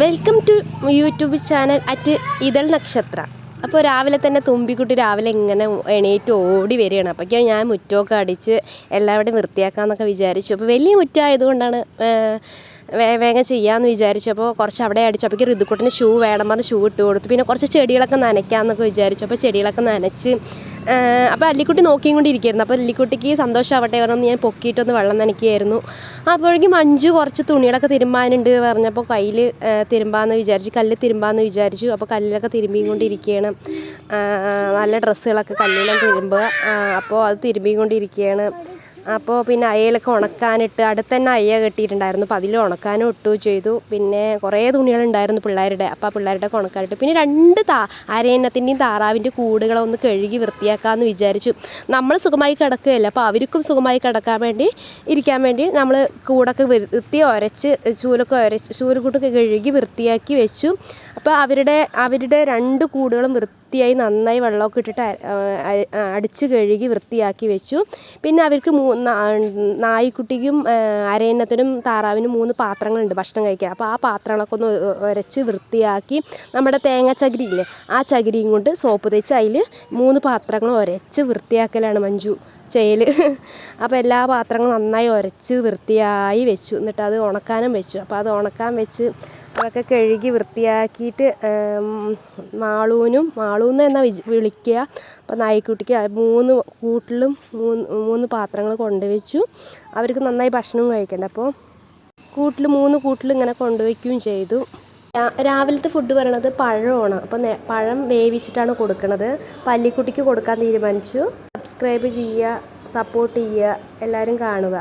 Welcome to YouTube channel at Ithal Nakshatra. അപ്പോൾ രാവിലെ തന്നെ തുമ്പിക്കുട്ടി രാവിലെ ഇങ്ങനെ എണീറ്റ് ഓടി വരികയാണ്. അപ്പോഴേക്കും ഞാൻ മുറ്റമൊക്കെ അടിച്ച് എല്ലാവരുടെയും വൃത്തിയാക്കാമെന്നൊക്കെ വിചാരിച്ചു. അപ്പോൾ വലിയ മുറ്റമായതുകൊണ്ടാണ് വേഗം ചെയ്യാമെന്ന് വിചാരിച്ചു. അപ്പോൾ കുറച്ച് അവിടെ അടിച്ചു. അപ്പോൾ ഋതുക്കുട്ടിന് ഷൂ വേണം പറഞ്ഞ് ഷൂ ഇട്ട് കൊടുത്തു. പിന്നെ കുറച്ച് ചെടികളൊക്കെ നനയ്ക്കാമെന്നൊക്കെ വിചാരിച്ചു. അപ്പോൾ ചെടികളൊക്കെ നനച്ച് അപ്പോൾ അല്ലിക്കുട്ടി നോക്കിയും കൊണ്ടിരിക്കുകയായിരുന്നു അപ്പോൾ അല്ലിക്കുട്ടിക്ക് സന്തോഷമാവട്ടെ പറഞ്ഞു ഞാൻ പൊക്കിയിട്ടൊന്ന് വെള്ളം നനയ്ക്കുകയായിരുന്നു. അപ്പോഴേക്കും അഞ്ച് കുറച്ച് തുണികളൊക്കെ തിരുമ്പാനുണ്ട് പറഞ്ഞപ്പോൾ കയ്യിൽ തിരുമ്പാന്ന് വിചാരിച്ചു. കല്ല് തിരുമ്പാന്ന് വിചാരിച്ചു. അപ്പോൾ കല്ലിലൊക്കെ തിരുമ്പിക്കൊണ്ടിരിക്കുകയാണ് ആ, നല്ല ഡ്രസ്സുകളൊക്കെ കല്ലിലും തിരുമ്പുക അപ്പോൾ അത് തിരുമ്പിക്കൊണ്ടിരിക്കുകയാണ് അപ്പോൾ പിന്നെ അയലൊക്കെ ഉണക്കാനിട്ട് അടുത്ത് തന്നെ അയ്യ കെട്ടിയിട്ടുണ്ടായിരുന്നു. അപ്പോൾ അതിൽ ഉണക്കാനും ഇട്ടു ചെയ്തു. പിന്നെ കുറേ തുണികളുണ്ടായിരുന്നു പിള്ളേരുടെ. അപ്പോൾ ആ പിള്ളേരുടെ ഉണക്കാനിട്ട് പിന്നെ രണ്ട് താ അരയന്നത്തിന്റെയും താറാവിന്റെ കൂടുകളൊന്ന് കഴുകി വൃത്തിയാക്കാമെന്ന് വിചാരിച്ചു. നമ്മൾ സുഖമായി കിടക്കുകയല്ല. അപ്പോൾ അവർക്കും സുഖമായി കിടക്കാൻ വേണ്ടി ഇരിക്കാൻ വേണ്ടി നമ്മൾ കൂടൊക്കെ വൃത്തി ഉരച്ച് ചൂലൊക്കെ ഉരച്ച് ചൂലുകൂട്ടൊക്കെ കഴുകി വൃത്തിയാക്കി വെച്ചു. അപ്പോൾ അവരുടെ അവരുടെ രണ്ട് കൂടുകളും വൃത്തിയായി നന്നായി വെള്ളമൊക്കെ ഇട്ടിട്ട് അടിച്ച് കഴുകി വൃത്തിയാക്കി വെച്ചു. പിന്നെ അവർക്ക് മൂ നായ്ക്കുട്ടിക്കും അരയണ്ണത്തിനും താറാവിനും മൂന്ന് പാത്രങ്ങളുണ്ട് ഭക്ഷണം കഴിക്കാൻ. അപ്പോൾ ആ പാത്രങ്ങളൊക്കെ ഒന്ന് ഉരച്ച് വൃത്തിയാക്കി നമ്മുടെ തേങ്ങ ചകിരി ഇല്ലേ ആ ചകിരിയും കൊണ്ട് സോപ്പ് തേച്ച് അതിൽ മൂന്ന് പാത്രങ്ങൾ ഉരച്ച് വൃത്തിയാക്കലാണ് മഞ്ജു ചെയ്യൽ അപ്പോൾ എല്ലാ പാത്രങ്ങളും നന്നായി ഉരച്ച് വൃത്തിയായി വെച്ചു. എന്നിട്ട് അത് ഉണക്കാനും വെച്ചു. അപ്പോൾ അത് ഉണക്കാൻ വെച്ച് അതൊക്കെ കഴുകി വൃത്തിയാക്കിയിട്ട് മാളൂനും മാളൂന്ന് എന്നാ വിജ് വിളിക്കുക. അപ്പോൾ നായ്ക്കുട്ടിക്ക് മൂന്ന് കൂട്ടിലും മൂന്ന് മൂന്ന് പാത്രങ്ങൾ കൊണ്ടുവച്ചു. അവർക്ക് നന്നായി ഭക്ഷണം കഴിക്കണ്ട. അപ്പോൾ കൂട്ടിൽ മൂന്ന് കൂട്ടിൽ ഇങ്ങനെ കൊണ്ടുവയ്ക്കുകയും ചെയ്തു. രാവിലത്തെ ഫുഡ് പറയണത് പഴമാണ്. അപ്പോൾ പഴം വേവിച്ചിട്ടാണ് കൊടുക്കുന്നത് പല്ലിക്കുട്ടിക്ക് കൊടുക്കാൻ തീരുമാനിച്ചു. സബ്സ്ക്രൈബ് ചെയ്യുക സപ്പോർട്ട് ചെയ്യുക എല്ലാവരും കാണുക.